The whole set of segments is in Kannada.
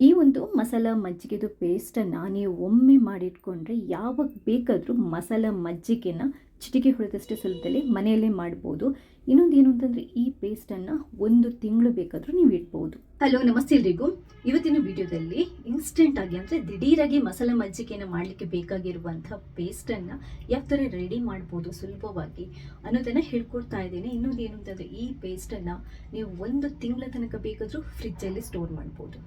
ಈ ಒಂದು ಮಸಾಲ ಮಜ್ಜಿಗೆದು ಪೇಸ್ಟನ್ನು ನೀವು ಒಮ್ಮೆ ಮಾಡಿಟ್ಕೊಂಡ್ರೆ ಯಾವಾಗ ಬೇಕಾದರೂ ಮಸಾಲ ಮಜ್ಜಿಗೆನ ಚಿಟಿಕೆ ಹೊಡೆದಷ್ಟು ಸುಲಭದಲ್ಲಿ ಮನೆಯಲ್ಲೇ ಮಾಡ್ಬೋದು. ಇನ್ನೊಂದು ಏನು ಅಂತಂದರೆ ಈ ಪೇಸ್ಟನ್ನು ಒಂದು ತಿಂಗಳು ಬೇಕಾದರೂ ನೀವು ಇಡ್ಬೋದು ಹಲೋ, ನಮಸ್ತೆ ಎಲ್ರಿಗೂ. ಇವತ್ತಿನ ವಿಡಿಯೋದಲ್ಲಿ ಇನ್ಸ್ಟೆಂಟ್ ಆಗಿ ಅಂದರೆ ದಿಢೀರಾಗಿ ಮಸಾಲೆ ಮಜ್ಜಿಗೆನ ಮಾಡಲಿಕ್ಕೆ ಬೇಕಾಗಿರುವಂಥ ಪೇಸ್ಟನ್ನು ಯಾವ ಥರ ರೆಡಿ ಮಾಡ್ಬೋದು ಸುಲಭವಾಗಿ ಅನ್ನೋದನ್ನು ಹೇಳ್ಕೊಡ್ತಾ ಇದ್ದೀನಿ. ಇನ್ನೊಂದು ಏನು ಅಂತಂದರೆ ಈ ಪೇಸ್ಟನ್ನು ನೀವು ಒಂದು ತಿಂಗಳ ತನಕ ಬೇಕಾದರೂ ಫ್ರಿಜ್ಜಲ್ಲಿ ಸ್ಟೋರ್ ಮಾಡ್ಬೋದು.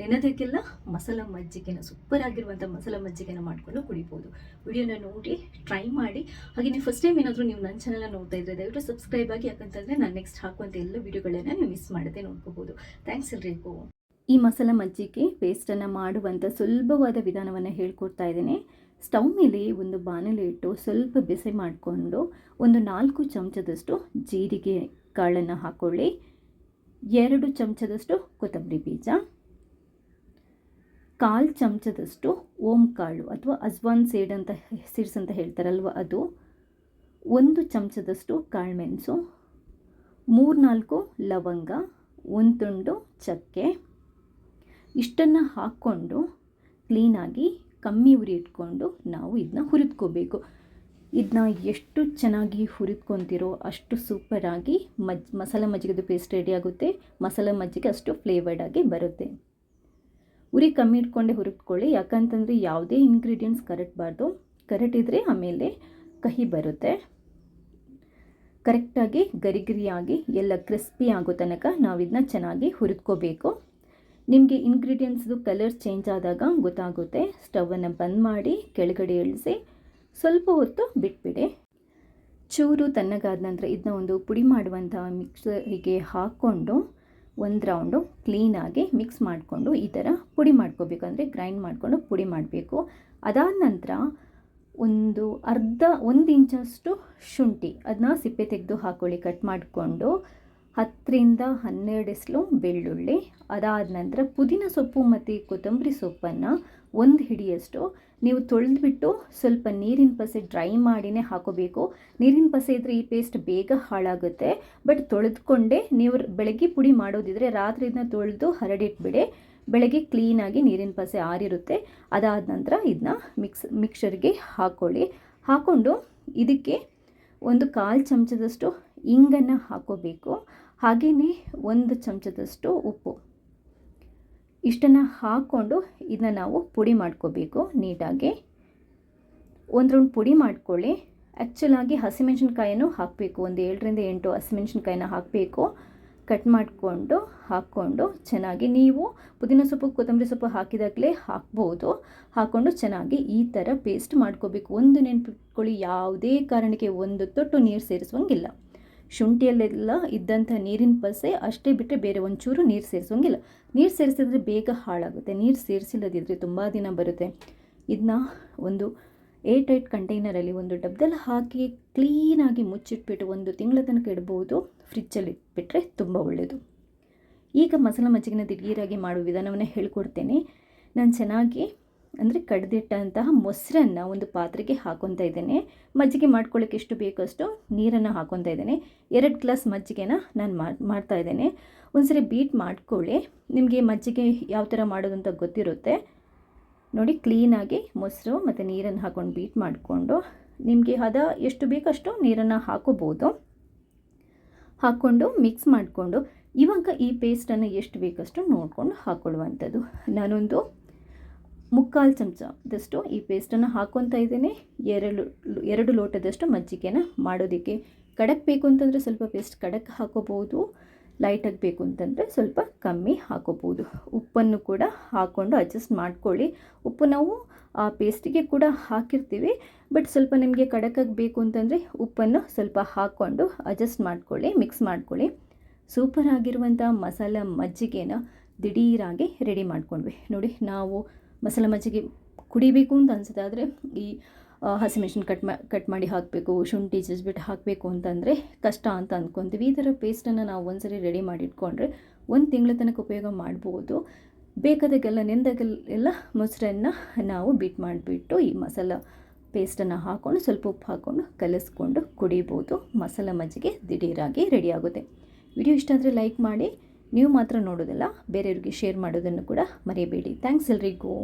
ನೆನೆದಕ್ಕೆಲ್ಲ ಮಸಾಲ ಮಜ್ಜಿಗೆನ ಸೂಪರ್ ಆಗಿರುವಂಥ ಮಸಾಲ ಮಜ್ಜಿಗೆನ ಮಾಡಿಕೊಂಡು ಕುಡಿಬೋದು. ವಿಡಿಯೋನ ನೋಡಿ ಟ್ರೈ ಮಾಡಿ. ಹಾಗೆ ನೀವು ಫಸ್ಟ್ ಟೈಮ್ ಏನಾದರೂ ನೀವು ನನ್ನ ಚಾನಲ್ನ ನೋಡ್ತಾ ಇದ್ರೆ ದಯವಿಟ್ಟು ಸಬ್ಸ್ಕ್ರೈಬ್ ಆಗಿ, ಯಾಕಂತಂದರೆ ನಾನು ನೆಕ್ಸ್ಟ್ ಹಾಕುವಂಥ ಎಲ್ಲ ವಿಡಿಯೋಗಳನ್ನ ನೀವು ಮಿಸ್ ಮಾಡದೆ ನೋಡ್ಕೋಬೋದು ಥ್ಯಾಂಕ್ಸ್ ಎಲ್ರಿಗೂ. ಈ ಮಸಾಲ ಮಜ್ಜಿಗೆ ಪೇಸ್ಟನ್ನು ಮಾಡುವಂಥ ಸುಲಭವಾದ ವಿಧಾನವನ್ನು ಹೇಳ್ಕೊಡ್ತಾ ಇದ್ದೇನೆ. ಸ್ಟವ್ ಮೇಲೆ ಒಂದು ಬಾಣಲೆ ಇಟ್ಟು ಸ್ವಲ್ಪ ಬಿಸಿ ಮಾಡಿಕೊಂಡು ಒಂದು ನಾಲ್ಕು ಚಮಚದಷ್ಟು ಜೀರಿಗೆ ಕಾಳನ್ನು ಹಾಕ್ಕೊಳ್ಳಿ ಎರಡು ಚಮಚದಷ್ಟು ಕೊತ್ತಂಬರಿ ಬೀಜ. ಕಾಲು ಚಮಚದಷ್ಟು ಓಂ ಕಾಳು ಅಥವಾ ಅಜ್ವಾನ್ ಸೇಡ್ ಅಂತ ಸೀಡ್ಸ್ ಅಂತ ಹೇಳ್ತಾರಲ್ವ ಅದು. ಒಂದು ಚಮಚದಷ್ಟು ಕಾಳುಮೆಣಸು, ಮೂರ್ನಾಲ್ಕು ಲವಂಗ, ಒಂದು ತುಂಡು ಚಕ್ಕೆ. ಇಷ್ಟನ್ನು ಹಾಕ್ಕೊಂಡು ಕ್ಲೀನಾಗಿ ಕಮ್ಮಿ ಉರಿ ಇಟ್ಕೊಂಡು ನಾವು ಇದನ್ನ ಹುರಿದ್ಕೋಬೇಕು. ಇದನ್ನ ಎಷ್ಟು ಚೆನ್ನಾಗಿ ಹುರಿದ್ಕೊತಿರೋ ಅಷ್ಟು ಸೂಪರಾಗಿ ಮಜ್, ಮಸಾಲೆ ಮಜ್ಜಿಗೆದು ಪೇಸ್ಟ್ ರೆಡಿ ಆಗುತ್ತೆ. ಮಸಾಲೆ ಮಜ್ಜಿಗೆ ಅಷ್ಟು ಫ್ಲೇವರ್ಡಾಗಿ ಬರುತ್ತೆ. ಉರಿ ಕಮ್ಮಿ ಇಟ್ಕೊಂಡೆ ಹುರಿದ್ಕೊಳ್ಳಿ, ಯಾಕಂತಂದರೆ ಯಾವುದೇ ಇಂಗ್ರೀಡಿಯೆಂಟ್ಸ್ ಕರೆಕ್ಟ್ಬಾರ್ದು ಕರೆಕ್ಟ್ ಇದ್ದರೆ ಆಮೇಲೆ ಕಹಿ ಬರುತ್ತೆ. ಕರೆಕ್ಟಾಗಿ ಗರಿಗರಿಯಾಗಿ ಎಲ್ಲ ಕ್ರಿಸ್ಪಿ ಆಗೋ ತನಕ ನಾವು ಇದನ್ನ ಚೆನ್ನಾಗಿ ಹುರಿದ್ಕೋಬೇಕು. ನಿಮಗೆ ಇಂಗ್ರೀಡಿಯೆಂಟ್ಸ್ದು ಕಲರ್ ಚೇಂಜ್ ಆದಾಗ ಗೊತ್ತಾಗುತ್ತೆ. ಸ್ಟವನ್ನು ಬಂದ್ ಮಾಡಿ ಕೆಳಗಡೆ ಇಳಿಸಿ ಸ್ವಲ್ಪ ಹೊತ್ತು ಬಿಟ್ಬಿಡಿ. ಚೂರು ತಣ್ಣಗಾದ ನಂತರ ಇದನ್ನ ಒಂದು ಪುಡಿ ಮಾಡುವಂಥ ಮಿಕ್ಸರಿಗೆ ಹಾಕ್ಕೊಂಡು ಒಂದು ರೌಂಡು ಕ್ಲೀನಾಗಿ ಮಿಕ್ಸ್ ಮಾಡಿಕೊಂಡು ಈ ಥರ ಪುಡಿ ಮಾಡ್ಕೋಬೇಕು. ಅಂದರೆ ಗ್ರೈಂಡ್ ಮಾಡಿಕೊಂಡು ಪುಡಿ ಮಾಡಬೇಕು. ಅದಾದ ನಂತರ ಒಂದು ಅರ್ಧ, ಒಂದು ಇಂಚಷ್ಟು ಶುಂಠಿ ಅದನ್ನ ಸಿಪ್ಪೆ ತೆಗೆದು ಹಾಕ್ಕೊಳ್ಳಿ ಕಟ್ ಮಾಡಿಕೊಂಡು ಹತ್ತರಿಂದ ಹನ್ನೆರಡು ಎಸ್ಲು ಬೆಳ್ಳುಳ್ಳಿ, ಅದಾದ ನಂತರ ಪುದೀನ ಸೊಪ್ಪು ಮತ್ತು ಕೊತ್ತಂಬರಿ ಸೊಪ್ಪನ್ನು ಒಂದು ಹಿಡಿಯಷ್ಟು. ನೀವು ತೊಳೆದ್ಬಿಟ್ಟು ಸ್ವಲ್ಪ ನೀರಿನ ಪಸೆ ಡ್ರೈ ಮಾಡಿನೇ ಹಾಕೋಬೇಕು. ನೀರಿನ ಪಸೆ ಇದ್ದರೆ ಈ ಪೇಸ್ಟ್ ಬೇಗ ಹಾಳಾಗುತ್ತೆ. ಬಟ್ ತೊಳೆದುಕೊಂಡೇ ನೀವು ಬೆಳಗ್ಗೆ ಪುಡಿ ಮಾಡೋದಿದ್ರೆ ರಾತ್ರಿ ಇದನ್ನ ತೊಳೆದು ಹರಡಿಟ್ಬಿಡಿ. ಬೆಳಗ್ಗೆ ಕ್ಲೀನಾಗಿ ನೀರಿನ ಪಸೆ ಆರಿರುತ್ತೆ. ಅದಾದ ನಂತರ ಇದನ್ನ ಮಿಕ್ಸ್ ಮಿಕ್ಸರ್ಗೆ ಹಾಕ್ಕೊಳ್ಳಿ ಹಾಕ್ಕೊಂಡು ಇದಕ್ಕೆ ಒಂದು ಕಾಲು ಚಮಚದಷ್ಟು ಇಂಗನ್ನು ಹಾಕೋಬೇಕು. ಹಾಗೆಯೇ ಒಂದು ಚಮಚದಷ್ಟು ಉಪ್ಪು. ಇಷ್ಟನ್ನು ಹಾಕ್ಕೊಂಡು ಇದನ್ನ ನಾವು ಪುಡಿ ಮಾಡ್ಕೋಬೇಕು ನೀಟಾಗಿ. ಒಂದು ರೌಂಡ್ ಪುಡಿ ಮಾಡ್ಕೊಳ್ಳಿ. ಆ್ಯಕ್ಚುಲಾಗಿ ಹಸಿಮೆಣಸಿನ್ಕಾಯನ್ನು ಹಾಕಬೇಕು. ಒಂದು ಏಳರಿಂದ ಎಂಟು ಹಸಿಮೆಣ್ಸಿನ್ಕಾಯಿನ ಹಾಕಬೇಕು. ಕಟ್ ಮಾಡಿಕೊಂಡು, ಹಾಕ್ಕೊಂಡು ಚೆನ್ನಾಗಿ ನೀವು ಪುದೀನ ಸೊಪ್ಪು, ಕೊತ್ತಂಬರಿ ಸೊಪ್ಪು ಹಾಕಿದಾಗಲೇ ಹಾಕ್ಬೋದು. ಹಾಕ್ಕೊಂಡು ಚೆನ್ನಾಗಿ ಈ ಥರ ಪೇಸ್ಟ್ ಮಾಡ್ಕೋಬೇಕು. ಒಂದು ನೆನಪಿಟ್ಕೊಳ್ಳಿ. ಯಾವುದೇ ಕಾರಣಕ್ಕೆ ಒಂದು ತೊಟ್ಟು ನೀರು ಸೇರಿಸುವಂಗಿಲ್ಲ. ಶುಂಠಿಯಲ್ಲೆಲ್ಲ ಇದ್ದಂಥ ನೀರಿನ ಪಸೆ ಅಷ್ಟೇ ಬಿಟ್ಟರೆ ಬೇರೆ ಒಂಚೂರು ನೀರು ಸೇರಿಸೋಂಗಿಲ್ಲ. ನೀರು ಸೇರಿಸಿದ್ರೆ ಬೇಗ ಹಾಳಾಗುತ್ತೆ. ನೀರು ಸೇರಿಸಿಲ್ಲದಿದ್ದರೆ ತುಂಬ ದಿನ ಬರುತ್ತೆ. ಇದನ್ನ ಒಂದು ಏರ್ ಟೈಟ್ ಕಂಟೈನರಲ್ಲಿ ಒಂದು ಡಬ್ಬದಲ್ಲಿ ಹಾಕಿ ಕ್ಲೀನಾಗಿ ಮುಚ್ಚಿಟ್ಬಿಟ್ಟು ಒಂದು ತಿಂಗಳ ತನಕ ಇಡ್ಬೋದು. ಫ್ರಿಜ್ಜಲ್ಲಿ ಇಟ್ಬಿಟ್ರೆ ತುಂಬ ಒಳ್ಳೆಯದು ಈಗ ಮಸಾಲ ಮಜ್ಜಿಗೆನ ದಿಢೀರಾಗಿ ಮಾಡುವ ವಿಧಾನವನ್ನು ಹೇಳ್ಕೊಡ್ತೇನೆ. ನಾನು ಚೆನ್ನಾಗಿ ಅಂದರೆ ಕಡ್ದಿಟ್ಟಂತಹ ಮೊಸರನ್ನು ಒಂದು ಪಾತ್ರೆಗೆ ಹಾಕೊತಾ ಇದ್ದೇನೆ. ಮಜ್ಜಿಗೆ ಮಾಡ್ಕೊಳ್ಳೋಕೆ ಎಷ್ಟು ಬೇಕಷ್ಟು ನೀರನ್ನು ಹಾಕೊತಾ ಇದ್ದೇನೆ. ಎರಡು ಗ್ಲಾಸ್ ಮಜ್ಜಿಗೆನ ನಾನು ಮಾಡ್ತಾ ಇದ್ದೇನೆ. ಒಂದ್ಸರಿ ಬೀಟ್ ಮಾಡ್ಕೊಳ್ಳಿ. ನಿಮಗೆ ಮಜ್ಜಿಗೆ ಯಾವ ಥರ ಮಾಡೋದು ಅಂತ ಗೊತ್ತಿರುತ್ತೆ. ನೋಡಿ ಕ್ಲೀನಾಗಿ ಮೊಸರು ಮತ್ತು ನೀರನ್ನು ಹಾಕೊಂಡು ಬೀಟ್ ಮಾಡಿಕೊಂಡು ನಿಮಗೆ ಹದ ಎಷ್ಟು ಬೇಕಷ್ಟು ನೀರನ್ನು ಹಾಕೋಬೋದು. ಹಾಕ್ಕೊಂಡು ಮಿಕ್ಸ್ ಮಾಡಿಕೊಂಡು ಇವಾಗ ಈ ಪೇಸ್ಟನ್ನು ಎಷ್ಟು ಬೇಕಷ್ಟು ನೋಡಿಕೊಂಡು ಹಾಕ್ಕೊಳ್ಳುವಂಥದ್ದು ನಾನೊಂದು ಮುಕ್ಕಾಲು ಚಮಚದಷ್ಟು ಈ ಪೇಸ್ಟನ್ನು ಹಾಕ್ಕೊತಾ ಇದ್ದೇನೆ. ಎರಡು ಎರಡು ಲೋಟದಷ್ಟು ಮಜ್ಜಿಗೆನ ಮಾಡೋದಕ್ಕೆ ಕಡಕ್ ಬೇಕು ಅಂತಂದರೆ ಸ್ವಲ್ಪ ಪೇಸ್ಟ್ ಕಡಕ್ ಹಾಕೋಬೋದು ಲೈಟಾಗಿ ಬೇಕು ಅಂತಂದರೆ ಸ್ವಲ್ಪ ಕಮ್ಮಿ ಹಾಕೋಬೋದು ಉಪ್ಪನ್ನು ಕೂಡ ಹಾಕ್ಕೊಂಡು ಅಡ್ಜಸ್ಟ್ ಮಾಡ್ಕೊಳ್ಳಿ. ಉಪ್ಪು ನಾವು ಆ ಪೇಸ್ಟಿಗೆ ಕೂಡ ಹಾಕಿರ್ತೀವಿ ಬಟ್ ಸ್ವಲ್ಪ ನಿಮಗೆ ಕಡಕಾಗಿ ಬೇಕು ಅಂತಂದರೆ ಉಪ್ಪನ್ನು ಸ್ವಲ್ಪ ಹಾಕ್ಕೊಂಡು ಅಡ್ಜಸ್ಟ್ ಮಾಡ್ಕೊಳ್ಳಿ ಮಿಕ್ಸ್ ಮಾಡ್ಕೊಳ್ಳಿ. ಸೂಪರ್ ಆಗಿರುವಂಥ ಮಸಾಲ ಮಜ್ಜಿಗೆನ ದಿಢೀರಾಗಿ ರೆಡಿ ಮಾಡ್ಕೊಂಡ್ವಿ. ನೋಡಿ, ನಾವು ಮಸಾಲೆ ಮಜ್ಜಿಗೆ ಕುಡಿಬೇಕು ಅಂತ ಅನ್ಸುತ್ತೆ ಆದರೆ ಈ ಹಸಿಮೆಣ್ಸಿನ ಕಟ್ ಮಾ, ಕಟ್ ಮಾಡಿ ಹಾಕಬೇಕು, ಶುಂಠಿ ಜಜ್ಬಿಟ್ಟು ಹಾಕಬೇಕು ಅಂತಂದರೆ ಕಷ್ಟ ಅಂತ ಅಂದ್ಕೊತೀವಿ ಈ ಥರ ಪೇಸ್ಟನ್ನು ನಾವು ಒಂದ್ಸರಿ ರೆಡಿ ಮಾಡಿ ಇಟ್ಕೊಂಡ್ರೆ ಒಂದು ತಿಂಗಳ ತನಕ ಉಪಯೋಗ ಮಾಡ್ಬೋದು. ಬೇಕಾದಾಗೆಲ್ಲ ನೆಂದಾಗೆಲ್ಲ ಮೊಸರನ್ನು ನಾವು ಬೀಟ್ ಮಾಡಿಬಿಟ್ಟು ಈ ಮಸಾಲ ಪೇಸ್ಟನ್ನು ಹಾಕ್ಕೊಂಡು ಸ್ವಲ್ಪ ಉಪ್ಪು ಹಾಕ್ಕೊಂಡು ಕಲಿಸ್ಕೊಂಡು ಕುಡಿಬೋದು. ಮಸಾಲ ಮಜ್ಜಿಗೆ ದಿಢೀರಾಗಿ ರೆಡಿ ಆಗುತ್ತೆ. ವಿಡಿಯೋ ಇಷ್ಟ ಆದರೆ ಲೈಕ್ ಮಾಡಿ. ನೀವು ಮಾತ್ರ ನೋಡೋದಲ್ಲ ಬೇರೆಯವ್ರಿಗೆ ಶೇರ್ ಮಾಡೋದನ್ನು ಕೂಡ ಮರೆಯಬೇಡಿ ಥ್ಯಾಂಕ್ಸ್ ಎಲ್ರಿಗೂ.